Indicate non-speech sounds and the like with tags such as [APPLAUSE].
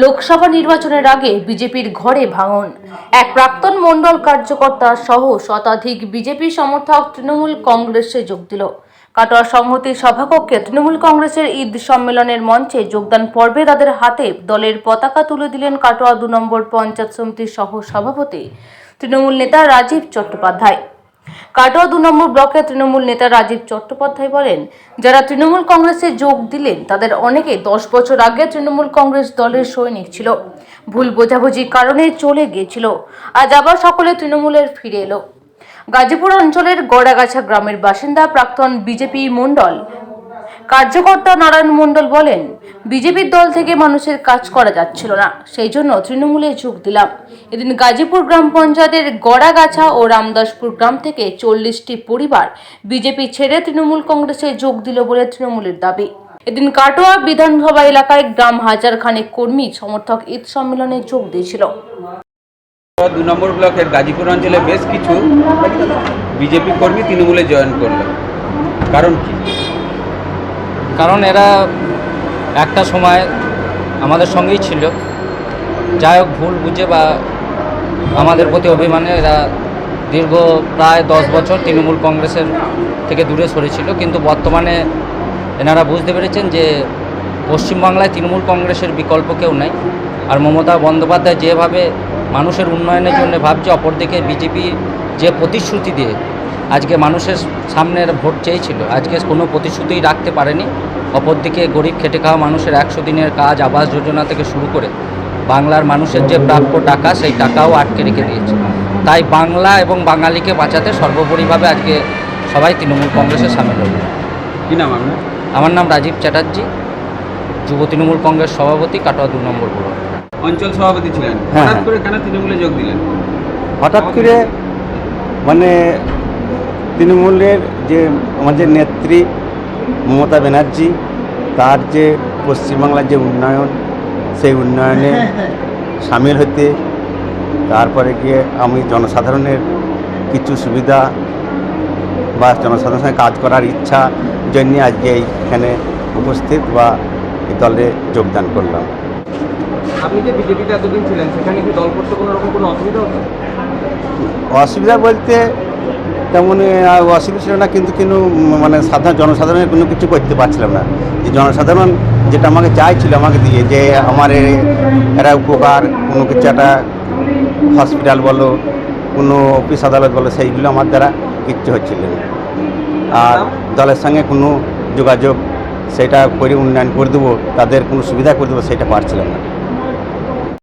লোকসভা নির্বাচনের আগে বিজেপির ঘরে ভাঙন। এক প্রাক্তন মণ্ডল কার্যকর্তা সহ শতাধিক বিজেপি সমর্থক তৃণমূল কংগ্রেসে যোগ দিল। কাটোয়া সংহতির সভাকক্ষে তৃণমূল কংগ্রেসের ঈদ সম্মেলনের মঞ্চে যোগদান পর্বে তাদের হাতে দলের পতাকা তুলে দিলেন কাটোয়া দু নম্বর পঞ্চায়েত সমিতির সহ সভাপতি তৃণমূল নেতা রাজীব চট্টোপাধ্যায়। কাটোয়া দু নম্বর ব্লকের তৃণমূল নেতা রাজীব চট্টোপাধ্যায় বলেন, যারা তৃণমূল কংগ্রেসে যোগ দিলেন, তাদের অনেকে দশ বছর আগে তৃণমূল কংগ্রেস দলের সৈনিক ছিল। ভুল বোঝাবুঝির কারণে চলে গিয়েছিল। আজ আবার সকলে তৃণমূলের ফিরে এলো। গাজীপুর অঞ্চলের গড়াগাছা গ্রামের বাসিন্দা প্রাক্তন বিজেপি মণ্ডল কার্যকর্তা নারায়ণ মণ্ডল বলেন বিজেপির দল থেকে মানুষের কাজ করা যাচ্ছিল না। সেই জন্য তৃণমূলে যোগ দিলাম। এদিন গাজীপুর গ্রাম পঞ্চায়েতের গড়াগাছা ও রামদাসপুর গ্রাম থেকে চল্লিশটি পরিবার বিজেপি ছেড়ে তৃণমূল কংগ্রেসে যোগ দিল বলে তৃণমূলের দাবি। এদিন কাটোয়া বিধানসভা এলাকায় গ্রাম হাজার খানেক কর্মী সমর্থক ঈদ সম্মেলনে যোগ দিয়েছিল। দু নম্বর ব্লকের গাজীপুর অঞ্চলে বেশ কিছু বিজেপি কর্মী তৃণমূলে জয়েন করল। কারণ কি? কারণ এরা একটা সময় আমাদের সঙ্গেই ছিল। যাই হোক, ভুল বুঝে বা আমাদের প্রতি অভিমানে এরা দীর্ঘ প্রায় দশ বছর তৃণমূল কংগ্রেসের থেকে দূরে সরেছিল। কিন্তু বর্তমানে এনারা বুঝতে পেরেছেন যে পশ্চিমবাংলায় তৃণমূল কংগ্রেসের বিকল্প কেউ নাই। আর মমতা বন্দ্যোপাধ্যায় যেভাবে মানুষের উন্নয়নের জন্য ভাবছে, অপরদিকে বিজেপি যে প্রতিশ্রুতি দিয়ে আজকে মানুষের সামনে ভোট চেয়েছিল। আজকে কোনো প্রতিশ্রুতিই রাখতে পারেনি। অপরদিকে গরিব খেটে খাওয়া মানুষের একশো দিনের কাজ আবাস যোজনা থেকে শুরু করে বাংলার মানুষের যে প্রাপ্য টাকা সেই টাকাও আটকে রেখে দিয়েছে। তাই বাংলা এবং বাঙালিকে বাঁচাতে সর্বোপরিভাবে আজকে সবাই তৃণমূল কংগ্রেসে সামিল হল কি নাম আপনার? আমার নাম রাজীব চ্যাটার্জি যুব তৃণমূল কংগ্রেস সভাপতি কাটোয়া দু নম্বর ব্লক। অঞ্চল সভাপতি ছিলেন। হ্যাঁ, হঠাৎ হ্যাঁ। করে কেন তৃণমূলে যোগ দিলেন? হঠাৎ করে মানে তৃণমূলের যে আমাদের নেত্রী মমতা ব্যানার্জি তার যে পশ্চিমবাংলার যে উন্নয়ন সেই উন্নয়নে [LAUGHS] সামিল হতে তারপরে গিয়ে আমি জনসাধারণের কিছু সুবিধা বা জনসাধারণের সঙ্গে কাজ করার ইচ্ছা জন্য আজকে এইখানে উপস্থিত বা এই দলে যোগদান করলাম। আপনি যে বিজেপিতে এতদিন ছিলেন সেখানে কি দল করতে কোনো রকম কোনো অসুবিধা অসুবিধা বলতে তেমন অসুবিধা ছিল না, কিন্তু কিন্তু মানে সাধারণ, জনসাধারণের কোনো কিছু করতে পারছিলাম না। যে জনসাধারণ যেটা আমাকে চাইছিল, আমাকে দিয়ে, যে আমার এরা উপকার, কোনো কিছু একটা হসপিটাল বলো, কোনো অফিস আদালত বলো, সেইগুলো আমার দ্বারা কিচ্ছু হচ্ছিল আর দলের সঙ্গে কোনো যোগাযোগ, সেটা করে উন্নয়ন করে দেবো, তাদের কোনো সুবিধা করে দেবো, সেটা পারছিলাম না।